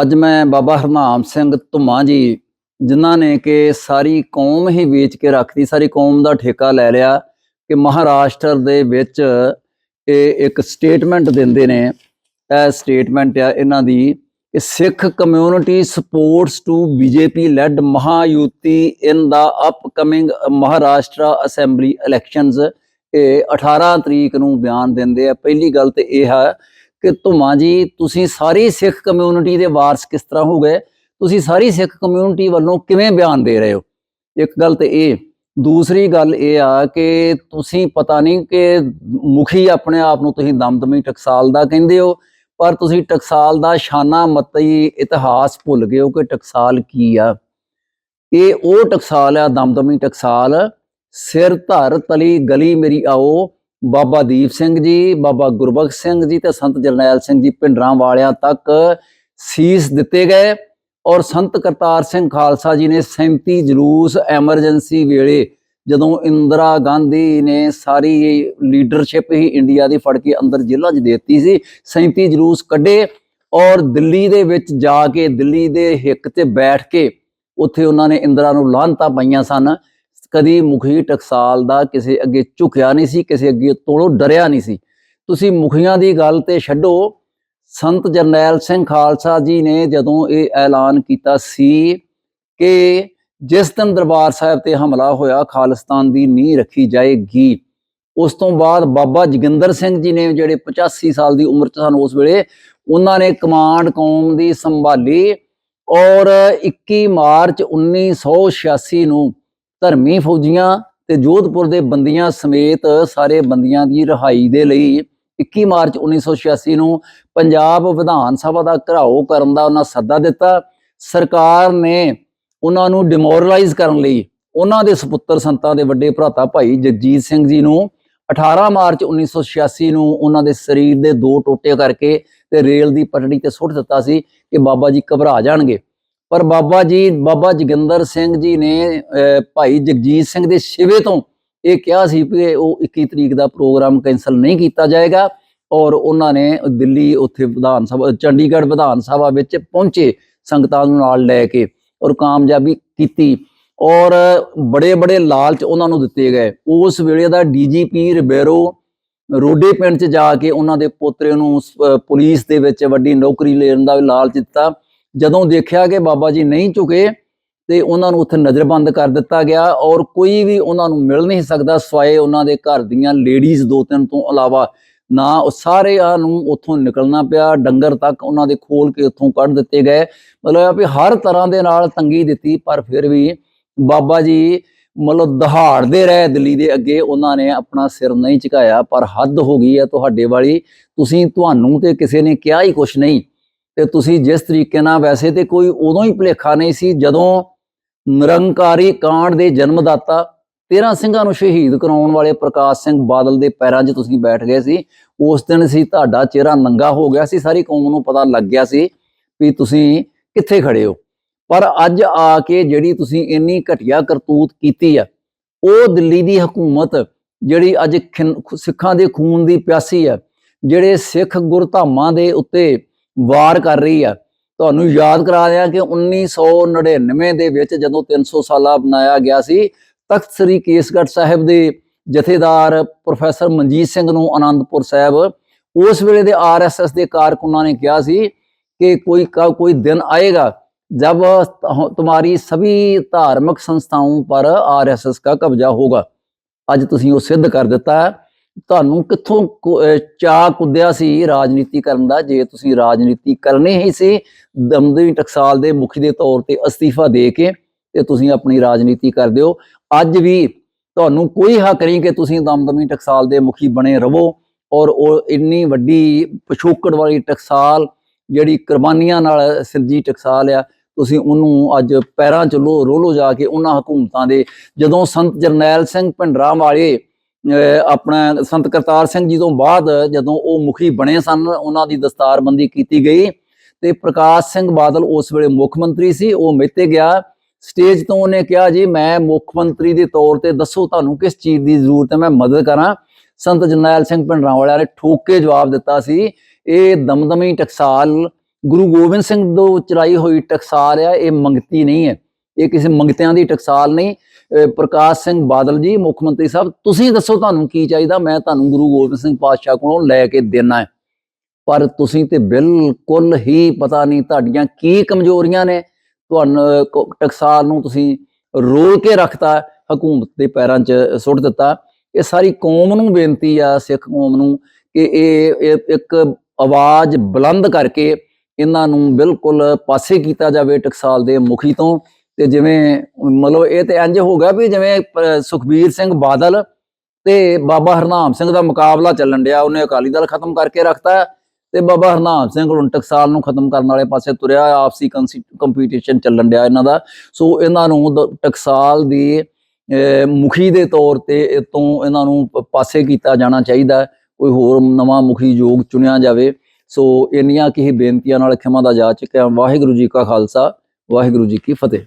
ਅੱਜ ਮੈਂ ਬਾਬਾ ਹਰਨਾਮ ਸਿੰਘ ਧੁੰਮਾ ਜੀ, ਜਿਨ੍ਹਾਂ ਨੇ ਕਿ ਸਾਰੀ ਕੌਮ ਹੀ ਵੇਚ ਕੇ ਰੱਖਦੀ ਸਾਰੀ ਕੌਮ ਦਾ ਠੇਕਾ ਲੈ ਲਿਆ ਕਿ ਮਹਾਰਾਸ਼ਟਰ ਦੇ ਵਿੱਚ ਇਹ ਇੱਕ ਸਟੇਟਮੈਂਟ ਦਿੰਦੇ ਨੇ। ਇਹ ਸਟੇਟਮੈਂਟ ਆ ਇਹਨਾਂ ਦੀ ਕਿ Sikh community supports to BJP led Mahayuti in the upcoming Maharashtra assembly elections ਇਹ 18 ਤਰੀਕ ਨੂੰ ਬਿਆਨ ਦਿੰਦੇ ਆ। ਪਹਿਲੀ ਗੱਲ ਤੇ ਇਹ ਹੈ ਕਿ ਧੁਮਾ ਜੀ, ਤੁਸੀਂ ਸਾਰੀ ਸਿੱਖ ਕਮਿਊਨਿਟੀ ਦੇ ਵਾਰਸ ਕਿਸ ਤਰ੍ਹਾਂ ਹੋ ਗਏ? ਤੁਸੀਂ ਸਾਰੀ ਸਿੱਖ ਕਮਿਊਨਿਟੀ ਵੱਲੋਂ ਕਿਵੇਂ ਬਿਆਨ ਦੇ ਰਹੇ ਹੋ? ਇੱਕ ਗੱਲ ਤੇ ਇਹ, ਦੂਸਰੀ ਗੱਲ ਇਹ ਆ ਕਿ ਤੁਸੀਂ ਪਤਾ ਨਹੀਂ ਕਿ ਮੁਖੀ ਆਪਣੇ ਆਪ ਨੂੰ ਤੁਸੀਂ ਦਮਦਮੀ ਟਕਸਾਲ ਦਾ ਕਹਿੰਦੇ ਹੋ, ਪਰ ਤੁਸੀਂ ਟਕਸਾਲ ਦਾ ਸ਼ਾਨਾ ਮਤਈ ਇਤਿਹਾਸ ਭੁੱਲ ਗਏ ਹੋ ਕਿ ਟਕਸਾਲ ਕੀ ਆ। ਇਹ ਉਹ ਟਕਸਾਲ ਆ, ਦਮਦਮੀ ਟਕਸਾਲ, ਸਿਰ ਧਰ ਤਲੀ ਗਲੀ ਮੇਰੀ ਆਓ ਬਾਬਾ ਦੀਪ ਸਿੰਘ ਜੀ, ਬਾਬਾ ਗੁਰਬਖਸ਼ ਸਿੰਘ ਜੀ ਤੇ ਸੰਤ ਜਰਨੈਲ ਸਿੰਘ ਜੀ ਪਿੰਡਰਾਂ ਵਾਲਿਆਂ ਤੱਕ ਸੀਸ ਦਿੱਤੇ ਗਏ ਔਰ ਸੰਤ ਕਰਤਾਰ ਸਿੰਘ ਖਾਲਸਾ ਜੀ ਨੇ 37 ਜਲੂਸ ਐਮਰਜੈਂਸੀ ਵੇਲੇ ਜਦੋਂ ਇੰਦਰਾ ਗਾਂਧੀ ਨੇ ਸਾਰੀ ਲੀਡਰਸ਼ਿਪ ਹੀ ਇੰਡੀਆ ਦੀ ਫੜ ਕੇ ਅੰਦਰ ਜੇਲ੍ਹਾਂ 'ਚ ਦਿੱਤੀ ਸੀ 37 ਜਲੂਸ ਕੱਢੇ ਔਰ ਦਿੱਲੀ ਦੇ ਵਿੱਚ ਜਾ ਕੇ ਦਿੱਲੀ ਦੇ ਹਿੱਕ ਤੇ ਬੈਠ ਕੇ ਉੱਥੇ ਉਹਨਾਂ ਨੇ ਇੰਦਰਾ ਨੂੰ ਲਾਹਨਤਾਂ ਪਾਈਆਂ ਸਨ ਕਦੀ ਮੁਖੀ ਟਕਸਾਲ ਦਾ ਕਿਸੇ ਅੱਗੇ ਝੁਕਿਆ ਨਹੀਂ ਸੀ, ਕਿਸੇ ਅੱਗੇ ਤੋੜੋ ਡਰਿਆ ਨਹੀਂ ਸੀ। ਤੁਸੀਂ ਮੁਖੀਆਂ ਦੀ ਗੱਲ ਤੇ ਛੱਡੋ। ਸੰਤ ਜਰਨੈਲ ਸਿੰਘ ਖਾਲਸਾ ਜੀ ਨੇ ਜਦੋਂ ਇਹ ਐਲਾਨ ਕੀਤਾ ਸੀ ਕਿ ਜਿਸ ਦਿਨ ਦਰਬਾਰ ਸਾਹਿਬ ਤੇ ਹਮਲਾ ਹੋਇਆ, ਖਾਲਿਸਤਾਨ ਦੀ ਨੀਂਹ ਰੱਖੀ ਜਾਏਗੀ, ਉਸ ਤੋਂ ਬਾਅਦ ਬਾਬਾ ਜੋਗਿੰਦਰ ਸਿੰਘ ਜੀ ਨੇ ਜਿਹੜੇ 85 ਸਾਲ ਦੀ ਉਮਰ ਚ ਸਨ, ਉਸ ਵੇਲੇ ਉਹਨਾਂ ਨੇ ਕਮਾਂਡ ਕੌਮ ਦੀ ਸੰਭਾਲੀ ਔਰ 21 ਮਾਰਚ 1986 ਨੂੰ ਧਰਮੀ ਫੌਜੀਆਂ ਤੇ ਜੋਧਪੁਰ ਦੇ ਬੰਦੀਆਂ ਸਮੇਤ ਸਾਰੇ ਬੰਦੀਆਂ ਦੀ ਰਿਹਾਈ ਦੇ ਲਈ 21 ਮਾਰਚ 1986 ਨੂੰ ਪੰਜਾਬ ਵਿਧਾਨ ਸਭਾ ਦਾ ਘਰਾਓ ਕਰਨ ਦਾ ਉਹਨਾਂ ਸੱਦਾ ਦਿੱਤਾ। ਸਰਕਾਰ ਨੇ ਉਹਨਾਂ ਨੂੰ ਡਿਮੋਰਲਾਈਜ਼ ਕਰਨ ਲਈ ਉਹਨਾਂ ਦੇ ਸੁਪੁੱਤਰ ਸੰਤਾਂ ਦੇ ਵੱਡੇ ਭਰਾਤਾ ਭਾਈ ਜਗਜੀਤ ਸਿੰਘ ਜੀ ਨੂੰ 18 ਮਾਰਚ 1986 ਨੂੰ ਉਹਨਾਂ ਦੇ ਸਰੀਰ ਦੇ ਦੋ ਟੋਟੇ ਕਰਕੇ ਤੇ ਰੇਲ ਦੀ ਪਟੜੀ ਤੇ ਸੁੱਟ ਦਿੱਤਾ ਸੀ ਕਿ ਬਾਬਾ ਜੀ ਘਬਰਾ ਜਾਣਗੇ। ਪਰ ਬਾਬਾ ਜੀ, ਬਾਬਾ ਜੋਗਿੰਦਰ ਸਿੰਘ ਜੀ ਨੇ ਭਾਈ ਜਗਜੀਤ ਸਿੰਘ ਦੇ ਸ਼ਿਵੇ ਤੋਂ ਇਹ ਕਿਹਾ ਸੀ ਕਿ ਉਹ 21 ਤਰੀਕ ਦਾ ਪ੍ਰੋਗਰਾਮ ਕੈਨਸਲ ਨਹੀਂ ਕੀਤਾ ਜਾਏਗਾ ਔਰ ਉਹਨਾਂ ਨੇ ਦਿੱਲੀ ਉੱਥੇ ਵਿਧਾਨ ਸਭਾ, ਚੰਡੀਗੜ੍ਹ ਵਿਧਾਨ ਸਭਾ ਵਿੱਚ ਪਹੁੰਚੇ, ਸੰਗਤਾਂ ਨੂੰ ਨਾਲ ਲੈ ਕੇ ਔਰ ਕਾਮਯਾਬੀ ਕੀਤੀ ਔਰ ਬੜੇ ਬੜੇ ਲਾਲਚ ਉਹਨਾਂ ਨੂੰ ਦਿੱਤੇ ਗਏ। ਉਸ ਵੇਲੇ ਦਾ ਡੀਜੀਪੀ ਰਿਬੇਰੋ ਰੋਡੇ ਪਿੰਡ 'ਚ ਜਾ ਕੇ ਉਹਨਾਂ ਦੇ ਪੋਤਰੇ ਨੂੰ ਪੁਲਿਸ ਦੇ ਵਿੱਚ ਵੱਡੀ ਨੌਕਰੀ ਲੈਣ ਦਾ ਵੀ ਲਾਲਚ ਦਿੱਤਾ ਜਦੋਂ ਦੇਖਿਆ ਕਿ ਬਾਬਾ ਜੀ ਨਹੀਂ ਝੁਕੇ ਤੇ ਉਹਨਾਂ ਨੂੰ ਉੱਥੇ ਨਜ਼ਰਬੰਦ ਕਰ ਦਿੱਤਾ ਗਿਆ ਔਰ ਕੋਈ ਵੀ ਉਹਨਾਂ ਨੂੰ ਮਿਲ ਨਹੀਂ ਸਕਦਾ ਸਵਾਏ ਉਹਨਾਂ ਦੇ ਘਰ ਦੀਆਂ ਲੇਡੀਜ਼ ਦੋ ਤਿੰਨ ਤੋਂ ਇਲਾਵਾ, ਨਾ ਉਹ ਸਾਰਿਆਂ ਨੂੰ ਉੱਥੋਂ ਨਿਕਲਣਾ ਪਿਆ, ਡੰਗਰ ਤੱਕ ਉਹਨਾਂ ਦੇ ਖੋਲ ਕੇ ਉੱਥੋਂ ਕੱਢ ਦਿੱਤੇ ਗਏ। ਮਤਲਬ ਆ ਵੀ ਹਰ ਤਰ੍ਹਾਂ ਦੇ ਨਾਲ ਤੰਗੀ ਦਿੱਤੀ, ਪਰ ਫਿਰ ਵੀ ਬਾਬਾ ਜੀ ਮਤਲਬ ਦਹਾੜਦੇ ਰਹੇ ਦਿੱਲੀ ਦੇ ਅੱਗੇ, ਉਹਨਾਂ ਨੇ ਆਪਣਾ ਸਿਰ ਨਹੀਂ ਝੁਕਾਇਆ, ਪਰ ਹੱਦ ਹੋ ਗਈ ਹੈ ਤੁਹਾਡੇ ਵਾਲੀ। ਤੁਸੀਂ ਤੁਹਾਨੂੰ ਤੇ ਕਿਸੇ ਨੇ ਕਿਹਾ ਹੀ ਕੁਛ ਨਹੀਂ। ਤੇ ਤੁਸੀਂ ਜਿਸ ਤਰੀਕੇ ਨਾਲ ਵੈਸੇ ਤੇ ਕੋਈ ਉਦੋਂ ਹੀ ਭੁਲੇਖਾ ਨਹੀਂ ਸੀ ਜਦੋਂ ਨਿਰੰਕਾਰੀ ਕਾਂਡ ਦੇ ਜਨਮਦਾਤਾ 13 ਸਿੰਘਾਂ ਨੂੰ ਸ਼ਹੀਦ ਕਰਾਉਣ ਵਾਲੇ ਪ੍ਰਕਾਸ਼ ਸਿੰਘ ਬਾਦਲ ਦੇ ਪੈਰਾਂ 'ਚ ਤੁਸੀਂ ਬੈਠ ਗਏ ਸੀ। ਉਸ ਦਿਨ ਸੀ ਤੁਹਾਡਾ ਚਿਹਰਾ ਨੰਗਾ ਹੋ ਗਿਆ ਸੀ, ਸਾਰੀ ਕੌਮ ਨੂੰ ਪਤਾ ਲੱਗ ਗਿਆ ਸੀ ਵੀ ਤੁਸੀਂ ਕਿੱਥੇ ਖੜੇ ਹੋ। ਪਰ ਅੱਜ ਆ ਕੇ ਜਿਹੜੀ ਤੁਸੀਂ ਇੰਨੀ ਘਟੀਆ ਕਰਤੂਤ ਕੀਤੀ ਆ, ਉਹ ਦਿੱਲੀ ਦੀ ਹਕੂਮਤ ਜਿਹੜੀ ਅੱਜ ਖਿੰ- ਸਿੱਖਾਂ ਦੇ ਖੂਨ ਦੀ ਪਿਆਸੀ ਆ, ਜਿਹੜੇ ਸਿੱਖ ਗੁਰਧਾਮਾਂ ਦੇ ਉੱਤੇ ਵਾਰ ਕਰ ਰਹੀ ਆ ਤੁਹਾਨੂੰ ਯਾਦ ਕਰਾ ਦਿਆਂ ਕਿ 1999 ਦੇ ਵਿੱਚ ਜਦੋਂ 300 ਸਾਲਾ ਬਣਾਇਆ ਗਿਆ ਸੀ ਤਖਤ ਸ੍ਰੀ ਕੇਸਗੜ੍ਹ ਸਾਹਿਬ ਦੇ ਜਥੇਦਾਰ ਪ੍ਰੋਫੈਸਰ ਮਨਜੀਤ ਸਿੰਘ ਨੂੰ ਆਨੰਦਪੁਰ ਸਾਹਿਬ ਉਸ ਵੇਲੇ ਦੇ ਆਰਐਸਐਸ ਦੇ ਕਾਰਕੁਨਾਂ ਨੇ ਕਿਹਾ ਸੀ ਕਿ ਕੋਈ ਕ- ਕੋਈ ਦਿਨ ਆਏਗਾ जब तुम्हारी सभी धार्मिक संस्थाओं पर आरएसएस का कब्जा होगा ਅੱਜ ਤੁਸੀਂ ਉਹ ਸਿੱਧ ਕਰ ਦਿੱਤਾ ਹੈ ਤੁਹਾਨੂੰ ਕਿੱਥੋਂ ਕੁ- ਚਾਅ ਕੁੱਦਿਆ ਸੀ ਰਾਜਨੀਤੀ ਕਰਨ ਦਾ, ਜੇ ਤੁਸੀਂ ਰਾਜਨੀਤੀ ਕਰਨੀ ਹੀ ਸੀ, ਦਮਦਮੀ ਟਕਸਾਲ ਦੇ ਮੁਖੀ ਦੇ ਤੌਰ ਤੇ ਅਸਤੀਫਾ ਦੇ ਕੇ ਤੇ ਤੁਸੀਂ ਆਪਣੀ ਰਾਜਨੀਤੀ ਕਰਦੇ ਹੋ। ਅੱਜ ਵੀ ਤੁਹਾਨੂੰ ਕੋਈ ਹੱਕ ਨਹੀਂ ਕਿ ਤੁਸੀਂ ਦਮਦਮੀ ਟਕਸਾਲ ਦੇ ਮੁਖੀ ਬਣੇ ਰਹੋ ਔਰ ਉਹ ਇੰਨੀ ਵੱਡੀ ਪਿਛੋਕੜ ਵਾਲੀ ਟਕਸਾਲ, ਜਿਹੜੀ ਕੁਰਬਾਨੀਆਂ ਨਾਲ ਸਿਰਜੀ ਟਕਸਾਲ ਆ, ਤੁਸੀਂ ਉਹਨੂੰ ਅੱਜ ਪੈਰਾਂ 'ਚ ਲੋ, ਰੋਲੋ ਜਾ ਕੇ ਉਹਨਾਂ ਹਕੂਮਤਾਂ ਦੇ। ਜਦੋਂ ਸੰਤ ਜਰਨੈਲ ਸਿੰਘ ਭਿੰਡਰਾਂ ਵਾਲੇ ਆਪਣਾ ਸੰਤ ਕਰਤਾਰ ਸਿੰਘ ਜੀ ਤੋਂ ਬਾਅਦ ਜਦੋਂ ਉਹ ਮੁਖੀ ਬਣੇ ਸਨ, ਉਹਨਾਂ ਦੀ ਦਸਤਾਰਬੰਦੀ ਕੀਤੀ ਗਈ ਤੇ ਪ੍ਰਕਾਸ਼ ਸਿੰਘ ਬਾਦਲ ਉਸ ਵੇਲੇ ਮੁੱਖ ਮੰਤਰੀ ਸੀ, ਉਹ ਮਿੱਤੇ ਗਿਆ। ਸਟੇਜ ਤੋਂ ਉਹਨੇ ਕਿਹਾ, ਜੀ, ਮੈਂ ਮੁੱਖ ਮੰਤਰੀ ਦੇ ਤੌਰ ਤੇ ਦੱਸੋ ਤੁਹਾਨੂੰ ਕਿਸ ਚੀਜ਼ ਦੀ ਜ਼ਰੂਰਤ ਹੈ, ਮੈਂ ਮਦਦ ਕਰਾਂ। ਸੰਤ ਜਰਨੈਲ ਸਿੰਘ ਭਿੰਡਰਾਂ ਵਾਲਿਆਂ ਨੇ ਠੋਕ ਕੇ ਜਵਾਬ ਦਿੱਤਾ ਸੀ, ਇਹ ਦਮਦਮੀ ਟਕਸਾਲ, ਗੁਰੂ ਗੋਬਿੰਦ ਸਿੰਘ ਤੋਂ ਚਲਾਈ ਹੋਈ ਟਕਸਾਲ ਆ, ਇਹ ਮੰਗਤੀ ਨਹੀਂ ਹੈ। ਇਹ ਕਿਸੇ ਮੰਗਤਿਆਂ ਦੀ ਟਕਸਾਲ ਨਹੀਂ। ਪ੍ਰਕਾਸ਼ ਸਿੰਘ ਬਾਦਲ ਜੀ, ਮੁੱਖ ਮੰਤਰੀ ਸਾਹਿਬ, ਤੁਸੀਂ ਦੱਸੋ ਤੁਹਾਨੂੰ ਕੀ ਚਾਹੀਦਾ? ਮੈਂ ਤੁਹਾਨੂੰ ਗੁਰੂ ਗੋਬਿੰਦ ਸਿੰਘ ਪਾਤਸ਼ਾਹ ਕੋਲੋਂ ਲੈ ਕੇ ਦੇਣਾ ਹੈ। ਪਰ ਤੁਸੀਂ ਤੇ ਬਿਲਕੁਲ ਹੀ ਪਤਾ ਨਹੀਂ ਤੁਹਾਡੀਆਂ ਕੀ ਕਮਜ਼ੋਰੀਆਂ ਨੇ। ਤੁਹਾਨੂੰ ਟਕਸਾਲ ਨੂੰ ਤੁਸੀਂ ਰੋਲ ਕੇ ਰੱਖਤਾ, ਹਕੂਮਤ ਦੇ ਪੈਰਾਂ 'ਚ ਸੁੱਟ ਦਿੱਤਾ। ਇਹ ਸਾਰੀ ਕੌਮ ਨੂੰ ਬੇਨਤੀ ਆ, ਸਿੱਖ ਕੌਮ ਨੂੰ, ਕਿ ਇਹ ਇੱਕ ਆਵਾਜ਼ ਬੁਲੰਦ ਕਰਕੇ ਇਹਨਾਂ ਨੂੰ ਬਿਲਕੁਲ ਪਾਸੇ ਕੀਤਾ ਜਾਵੇ ਟਕਸਾਲ ਦੇ ਮੁਖੀ ਤੋਂ। ਤੇ ਜਿਵੇਂ ਮਤਲਬ ਇਹ ਤੇ ਇੰਜ ਹੋ ਗਿਆ ਵੀ ਜਿਵੇਂ ਸੁਖਬੀਰ ਸਿੰਘ ਬਾਦਲ ਤੇ ਬਾਬਾ ਹਰਨਾਮ ਸਿੰਘ ਦਾ ਮੁਕਾਬਲਾ ਚੱਲਣ ਡਿਆ, ਉਹਨੇ ਅਕਾਲੀ ਦਲ ਖਤਮ ਕਰਕੇ ਰੱਖਤਾ ਤੇ ਬਾਬਾ ਹਰਨਾਮ ਸਿੰਘ ਹੁਣ ਟਕਸਾਲ ਨੂੰ ਖਤਮ ਕਰਨ ਵਾਲੇ ਪਾਸੇ ਤੁਰਿਆ, ਆਪਸੀ ਕੰਪੀਟੀਸ਼ਨ ਚੱਲਣ ਡਿਆ ਇਹਨਾਂ ਦਾ। ਸੋ ਇਹਨਾਂ ਨੂੰ ਦ- ਟਕਸਾਲ ਦੀ ਮੁਖੀ ਦੇ ਤੌਰ ਤੇ ਇਹ ਤੋਂ ਇਹਨਾਂ ਨੂੰ ਪਾਸੇ ਕੀਤਾ ਜਾਣਾ ਚਾਹੀਦਾ, ਕੋਈ ਹੋਰ ਨਵਾਂ ਮੁਖੀ ਯੋਗ ਚੁਣਿਆ ਜਾਵੇ। ਸੋ ਇੰਨੀਆਂ ਕੀ ਬੇਨਤੀਆਂ ਨਾਲ ਖਿਮਾ ਦਾ ਜਾ ਚੁੱਕਿਆ। ਵਾਹਿਗੁਰੂ ਜੀ ਕਾ ਖਾਲਸਾ, ਵਾਹਿਗੁਰੂ ਜੀ ਕੀ ਫਤਿਹ।